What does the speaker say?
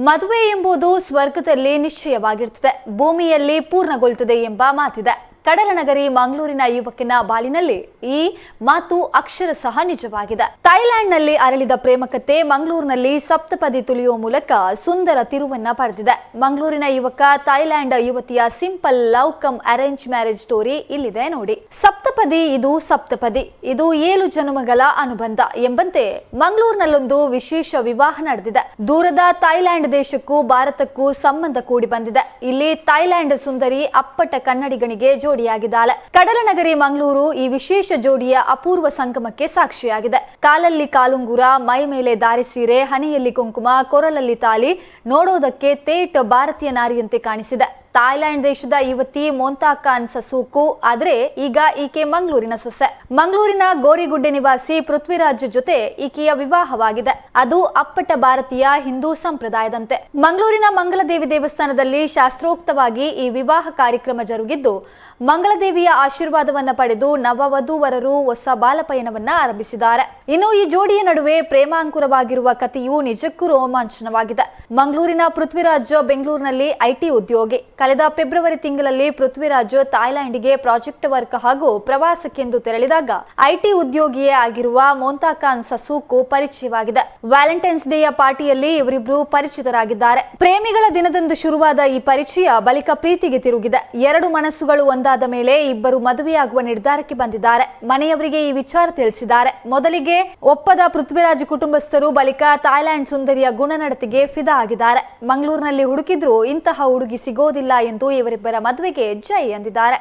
ಮದುವೆ ಎಂಬುದು ಸ್ವರ್ಗದಲ್ಲಿ ನಿಶ್ಚಯವಾಗಿರುತ್ತದೆ. ಭೂಮಿಯಲ್ಲಿ ಪೂರ್ಣಗೊಳ್ಳುತ್ತದೆ ಎಂಬ ಮಾತಿದೆ. ಕಡಲನಗರಿ ಮಂಗಳೂರಿನ ಯುವಕನ ಬಾಲಿನಲ್ಲಿ ಈ ಮಾತು ಅಕ್ಷರ ಸಹ ನಿಜವಾಗಿದೆ. ಥೈಲ್ಯಾಂಡ್ನಲ್ಲಿ ಅರಳಿದ ಪ್ರೇಮಕತೆ ಮಂಗಳೂರಿನಲ್ಲಿ ಸಪ್ತಪದಿ ತುಳಿಯುವ ಮೂಲಕ ಸುಂದರ ತಿರುವನ್ನ ಪಡೆದಿದೆ. ಮಂಗಳೂರಿನ ಯುವಕ ಥೈಲ್ಯಾಂಡ್ ಯುವತಿಯ simple love cum arrange marriage story ಇಲ್ಲಿದೆ ನೋಡಿ. ಸಪ್ತಪದಿ ಇದು ಸಪ್ತಪದಿ, ಇದು ಏಳು ಜನುಮಗಳ ಅನುಬಂಧ ಎಂಬಂತೆ ಮಂಗಳೂರಿನಲ್ಲೊಂದು ವಿಶೇಷ ವಿವಾಹ ನಡೆದಿದೆ. ದೂರದ ಥೈಲ್ಯಾಂಡ್ ದೇಶಕ್ಕೂ ಭಾರತಕ್ಕೂ ಸಂಬಂಧ ಕೂಡಿ ಬಂದಿದೆ. ಇಲ್ಲಿ ಥೈಲ್ಯಾಂಡ್ ಸುಂದರಿ ಅಪ್ಪಟ ಕನ್ನಡಿಗನಿಗೆ ಜೋಡಿಯಾಗಿದ್ದಾಳೆ. ಕಡಲನಗರಿ ಮಂಗಳೂರು ಈ ವಿಶೇಷ ಜೋಡಿಯ ಅಪೂರ್ವ ಸಂಗಮಕ್ಕೆ ಸಾಕ್ಷಿಯಾಗಿದೆ. ಕಾಲಲ್ಲಿ ಕಾಲುಂಗುರ, ಮೈ ಮೇಲೆ ದಾರಿ ಸೀರೆ ಹಣೆಯಲ್ಲಿ ಕುಂಕುಮ ಕೊರಲಲ್ಲಿ ತಾಲಿ ನೋಡೋದಕ್ಕೆ ತೇಟ್ ಭಾರತೀಯ ನಾರಿಯಂತೆ ಕಾಣಿಸಿದೆ. ಥಾಯ್ಲೆಂಡ್ ದೇಶದ ಯುವತಿ ಮೋಂತಾ ಖಾನ್ ಸಸೂಕು, ಆದರೆ ಈಗ ಈಕೆ ಮಂಗಳೂರಿನ ಸೊಸೆ. ಮಂಗಳೂರಿನ ಗೋರಿಗುಡ್ಡೆ ನಿವಾಸಿ ಪೃಥ್ವಿರಾಜ್ ಜೊತೆ ಈಕೆಯ ವಿವಾಹವಾಗಿದೆ. ಅದು ಅಪ್ಪಟ ಭಾರತೀಯ ಹಿಂದೂ ಸಂಪ್ರದಾಯದಂತೆ. ಮಂಗಳೂರಿನ ಮಂಗಲದೇವಿ ದೇವಸ್ಥಾನದಲ್ಲಿ ಶಾಸ್ತ್ರೋಕ್ತವಾಗಿ ಈ ವಿವಾಹ ಕಾರ್ಯಕ್ರಮ ಜರುಗಿದ್ದು, ಮಂಗಳದೇವಿಯ ಆಶೀರ್ವಾದವನ್ನ ಪಡೆದು ನವವಧೂವರರು ಹೊಸ ಬಾಲಪಯಣವನ್ನ ಆರಂಭಿಸಿದ್ದಾರೆ. ಇನ್ನು ಈ ಜೋಡಿಯ ನಡುವೆ ಪ್ರೇಮಾಂಕುರವಾಗಿರುವ ಕಥೆಯು ನಿಜಕ್ಕೂ ರೋಮಾಂಚನವಾಗಿದೆ. ಮಂಗಳೂರಿನ ಪೃಥ್ವಿರಾಜ್ ಬೆಂಗಳೂರಿನಲ್ಲಿ ಐಟಿ ಉದ್ಯೋಗಿ. ಕಳೆದ ಫೆಬ್ರವರಿ ತಿಂಗಳಲ್ಲಿ ಪೃಥ್ವಿರಾಜ್ ಥಾಯ್ಲೆಂಡ್ಗೆ ಪ್ರಾಜೆಕ್ಟ್ ವರ್ಕ್ ಹಾಗೂ ಪ್ರವಾಸಕ್ಕೆಂದು ತೆರಳಿದಾಗ ಐಟಿ ಉದ್ಯೋಗಿಯೇ ಆಗಿರುವ ಮೋಂತಾ ಖಾನ್ ಸಸೂಕು ಪರಿಚಯವಾಗಿದೆ. ವ್ಯಾಲೆಂಟೈನ್ಸ್ ಡೇಯ ಪಾರ್ಟಿಯಲ್ಲಿ ಇವರಿಬ್ರು ಪರಿಚಿತರಾಗಿದ್ದಾರೆ. ಪ್ರೇಮಿಗಳ ದಿನದಂದು ಶುರುವಾದ ಈ ಪರಿಚಯ ಬಳಿಕ ಪ್ರೀತಿಗೆ ತಿರುಗಿದೆ. ಎರಡು ಮನಸ್ಸುಗಳು ಒಂದಾದ ಮೇಲೆ ಇಬ್ಬರು ಮದುವೆಯಾಗುವ ನಿರ್ಧಾರಕ್ಕೆ ಬಂದಿದ್ದಾರೆ. ಮನೆಯವರಿಗೆ ಈ ವಿಚಾರ ತಿಳಿಸಿದ್ದಾರೆ. ಮೊದಲಿಗೆ ಒಪ್ಪದ ಪೃಥ್ವಿರಾಜ್ ಕುಟುಂಬಸ್ಥರು ಬಳಿಕ ಥಾಯ್ಲೆಂಡ್ ಸುಂದರಿಯ ಗುಣನಡತೆಗೆ ಫಿದಾ ಆಗಿದ್ದಾರೆ. ಮಂಗಳೂರಿನಲ್ಲಿ ಹುಡುಕಿದ್ರು ಇಂತಹ ಹುಡುಗಿ ಸಿಗೋದಿಲ್ಲ ಎಂದು ಇವರಿಬ್ಬರ ಮದುವೆಗೆ ಜೈ ಎಂದಿದ್ದಾರೆ